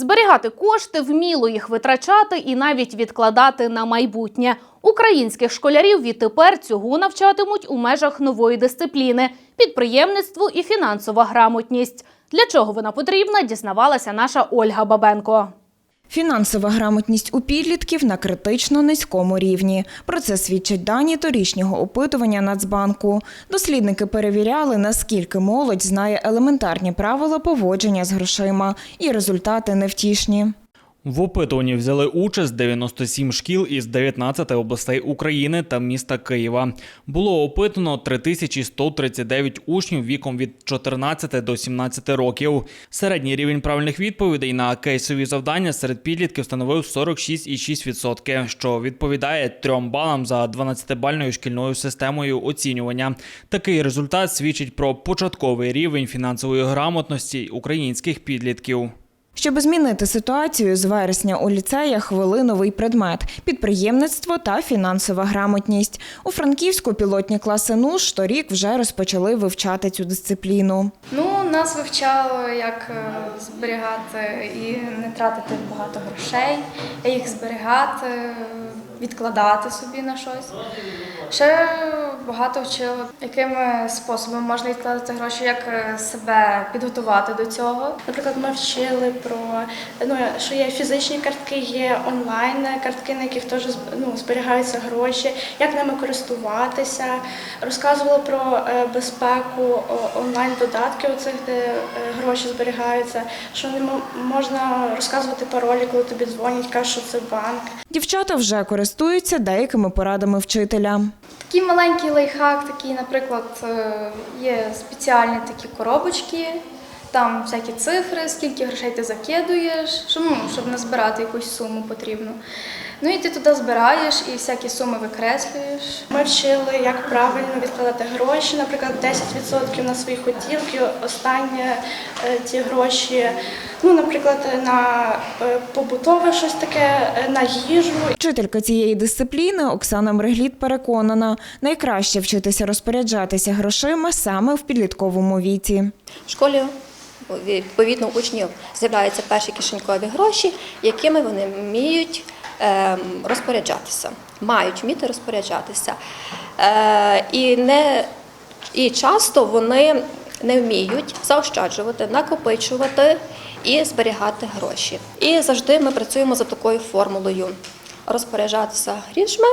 Зберігати кошти, вміло їх витрачати і навіть відкладати на майбутнє. Українських школярів відтепер цього навчатимуть у межах нової дисципліни підприємництво і фінансова грамотність. Для чого вона потрібна, дізнавалася наша Ольга Бабенко. Фінансова грамотність у підлітків на критично низькому рівні. Про це свідчать дані торічнього опитування Нацбанку. Дослідники перевіряли, наскільки молодь знає елементарні правила поводження з грошима, і результати невтішні. В опитуванні взяли участь 97 шкіл із 19 областей України та міста Києва. Було опитано 3139 учнів віком від 14 до 17 років. Середній рівень правильних відповідей на кейсові завдання серед підлітків становив 46,6%, що відповідає 3 балам за 12-бальною шкільною системою оцінювання. Такий результат свідчить про початковий рівень фінансової грамотності українських підлітків. Щоб змінити ситуацію, з вересня у ліцеях ввели новий предмет підприємництво та фінансова грамотність. У Франківську пілотні класи НУШ торік вже розпочали вивчати цю дисципліну. Ну, нас вивчало, як е, зберігати і не тратити багато грошей, як їх зберігати, відкладати собі на щось. Ще багато вчило, якими способами можна відкладати гроші, як е, себе підготувати до цього. Наприклад, ми вчили про ну, що є фізичні картки, є онлайн картки, на яких теж ну, зберігаються гроші, як ними користуватися. Розказували про е, безпеку онлайн додатків, оцих, де е, гроші зберігаються, що не можна розказувати паролі, коли тобі дзвонять, кажуть, що це банк. Дівчата вже користуються деякими порадами вчителя. Такий маленький лайфхак, такий, наприклад, е, є спеціальні такі коробочки, там всякі цифри, скільки грошей ти закидуєш, щоб, ну, щоб не збирати якусь суму потрібну. Ну і ти туди збираєш і всякі суми викреслюєш. Ми вчили, як правильно відкладати гроші, наприклад, 10% на свої хотілки, останнє е, ті гроші, ну, наприклад, на е, побутове щось таке, е, на їжу. Вчителька цієї дисципліни Оксана Мрегліт переконана, найкраще вчитися розпоряджатися грошима саме в підлітковому віці. В школі відповідно у учнів з'являються перші кишенькові гроші, якими вони вміють розпоряджатися, мають вміти розпоряджатися. Е, І, не, і часто вони не вміють заощаджувати, накопичувати і зберігати гроші. І завжди ми працюємо за такою формулою: розпоряджатися грішми,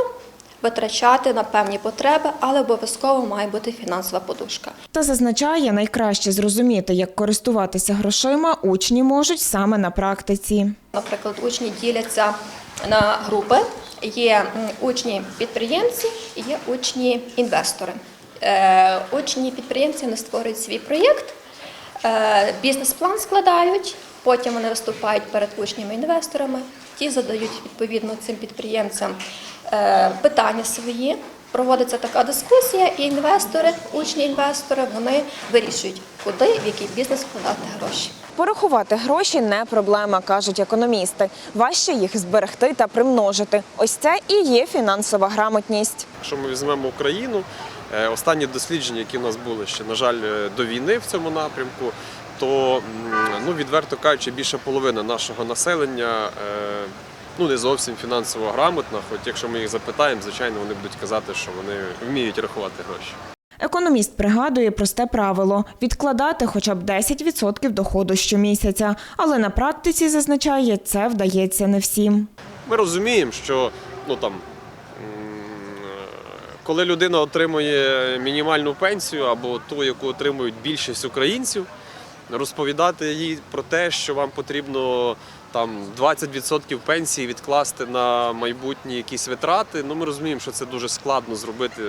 витрачати на певні потреби, але обов'язково має бути фінансова подушка. Та зазначає, найкраще зрозуміти, як користуватися грошима учні можуть саме на практиці. Наприклад, учні діляться на групи. Є учні-підприємці є учні-інвестори. Е, Учні-підприємці вони створюють свій проєкт, е, бізнес-план складають, потім вони виступають перед учнями-інвесторами, ті задають відповідно цим підприємцям е, питання свої. Проводиться така дискусія, і інвестори, учні-інвестори, вони вирішують, куди, в який бізнес вкладати гроші. Порахувати гроші не проблема, кажуть економісти. Важче їх зберегти та примножити. Ось це і є фінансова грамотність. Якщо ми візьмемо Україну, е, останні дослідження, які в нас були ще, на жаль, е, до війни в цьому напрямку, то ну, відверто кажучи, більше половини нашого населення е, ну, не зовсім фінансово грамотна. Хоч якщо ми їх запитаємо, звичайно, вони будуть казати, що вони вміють рахувати гроші. Економіст пригадує просте правило відкладати хоча б 10% доходу щомісяця. Але на практиці зазначає, це вдається не всім. Ми розуміємо, що ну там. Коли людина отримує мінімальну пенсію або ту, яку отримують більшість українців, розповідати їй про те, що вам потрібно там 20% пенсії відкласти на майбутні якісь витрати. Ну ми розуміємо, що це дуже складно зробити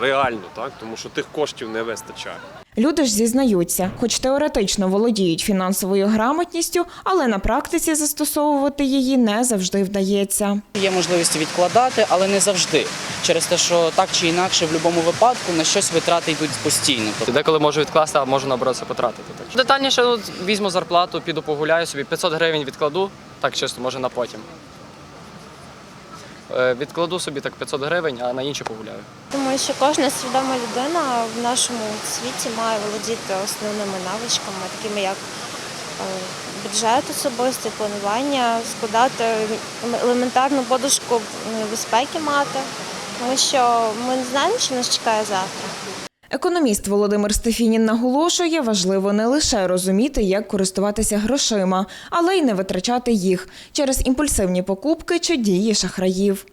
реально, так тому що тих коштів не вистачає. Люди ж зізнаються, хоч теоретично володіють фінансовою грамотністю, але на практиці застосовувати її не завжди вдається. Є можливість відкладати, але не завжди. Через те, що так чи інакше, в будь-якому випадку на щось витрати йдуть постійно. Деколи можу відкласти, а можу це потратити. Детальніше ну, візьму зарплату, піду погуляю собі, 500 гривень відкладу, так чисто, може на потім. Е, Відкладу собі так 500 гривень, а на інші погуляю. Думаю, що кожна свідома людина в нашому світі має володіти основними навичками, такими як е, бюджет особистий, планування, складати елементарну подушку безпеки мати, тому що ми не знаємо, що нас чекає завтра. Економіст Володимир Стефінін наголошує, важливо не лише розуміти, як користуватися грошима, але й не витрачати їх через імпульсивні покупки чи дії шахраїв.